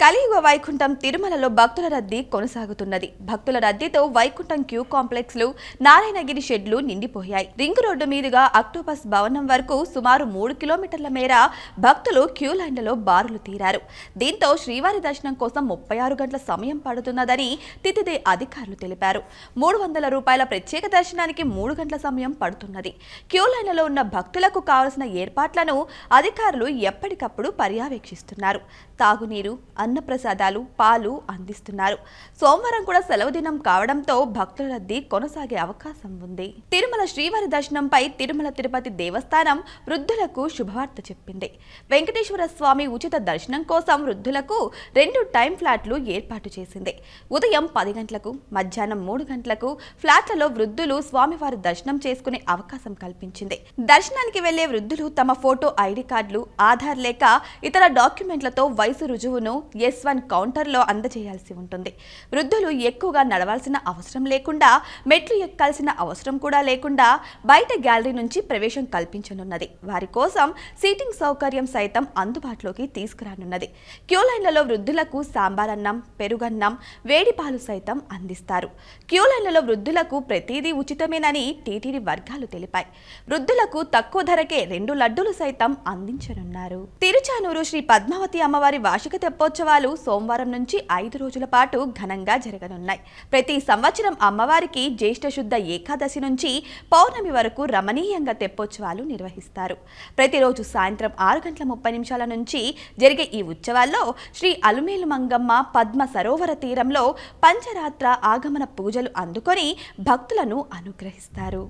కలియుగ వైకుంఠం తిరుమలలో భక్తుల రద్దీ కొనసాగుతున్నది. భక్తుల రద్దీతో వైకుంఠం క్యూ కాంప్లెక్స్లు నారాయణగిరి షెడ్లు నిండిపోయాయి. రింగ్ రోడ్డు మీదుగా అక్టోపస్ భవనం వరకు సుమారు మూడు కిలోమీటర్ల మేర భక్తులు క్యూ లైన్లలో బారులు తీరారు. దీంతో శ్రీవారి దర్శనం కోసం ముప్పై ఆరు గంటల సమయం పడుతున్నదని తితిదే అధికారులు తెలిపారు. మూడు వందల రూపాయల ప్రత్యేక దర్శనానికి మూడు గంటల సమయం పడుతున్నది. క్యూ లైన్లలో ఉన్న భక్తులకు కావలసిన ఏర్పాట్లను అధికారులు ఎప్పటికప్పుడు పర్యవేక్షిస్తున్నారు. తాగునీరు అన్నప్రసాదాలు పాలు అందిస్తున్నారు. సోమవారం కూడా సెలవు దినం కావడంతో భక్తుల రద్దీ కొనసాగే అవకాశం ఉంది. తిరుమల శ్రీవారి దర్శనంపై తిరుమల తిరుపతి దేవస్థానం వృద్ధులకు శుభవార్త చెప్పింది. వెంకటేశ్వర స్వామి ఉచిత దర్శనం కోసం వృద్ధులకు రెండు టైం ఫ్లాట్లు ఏర్పాటు చేసింది. ఉదయం పది గంటలకు మధ్యాహ్నం మూడు గంటలకు ఫ్లాట్లలో వృద్ధులు స్వామివారి దర్శనం చేసుకునే అవకాశం కల్పించింది. దర్శనానికి వెళ్ళే వృద్ధులు తమ ఫోటో ఐడి కార్డులు ఆధార్ లేక ఇతర డాక్యుమెంట్లతో వయసు రుజువును ఎస్ వన్ కౌంటర్లో అందజేయాల్సి ఉంటుంది. వృద్ధులు ఎక్కువగా నడవాల్సిన అవసరం లేకుండా మెట్లు ఎక్కాల్సిన అవసరం కూడా లేకుండా బయట గ్యాలరీ నుంచి ప్రవేశం కల్పించనున్నది. వారి కోసం సీటింగ్ సౌకర్యం సైతం అందుబాటులోకి తీసుకురానున్నది. క్యూ లైన్లలో వృద్ధులకు సాంబార్ అన్నం పెరుగన్నం వేడిపాలు సైతం అందిస్తారు. క్యూ లైన్లలో వృద్ధులకు ప్రతిదీ ఉచితమేనని టీటీడీ వర్గాలు తెలిపాయి. వృద్ధులకు తక్కువ ధరకే రెండు లడ్డూలు సైతం అందించనున్నారు. తిరుచానూరు శ్రీ పద్మావతి అమ్మవారి వార్షిక తెప్పోత్సవాలు సోమవారం నుంచి ఐదు రోజుల పాటు ఘనంగా జరగనున్నాయి. ప్రతి సంవత్సరం అమ్మవారికి జ్యేష్ఠ శుద్ధ ఏకాదశి నుంచి పౌర్ణమి వరకు రమణీయంగా తెప్పోత్సవాలు నిర్వహిస్తారు. ప్రతిరోజు సాయంత్రం ఆరు గంటల ముప్పై నిమిషాల నుంచి జరిగే ఈ ఉత్సవాల్లో శ్రీ అలుమేలు మంగమ్మ పద్మ సరోవర తీరంలో పంచరాత్ర ఆగమన పూజలు అందుకొని భక్తులను అనుగ్రహిస్తారు.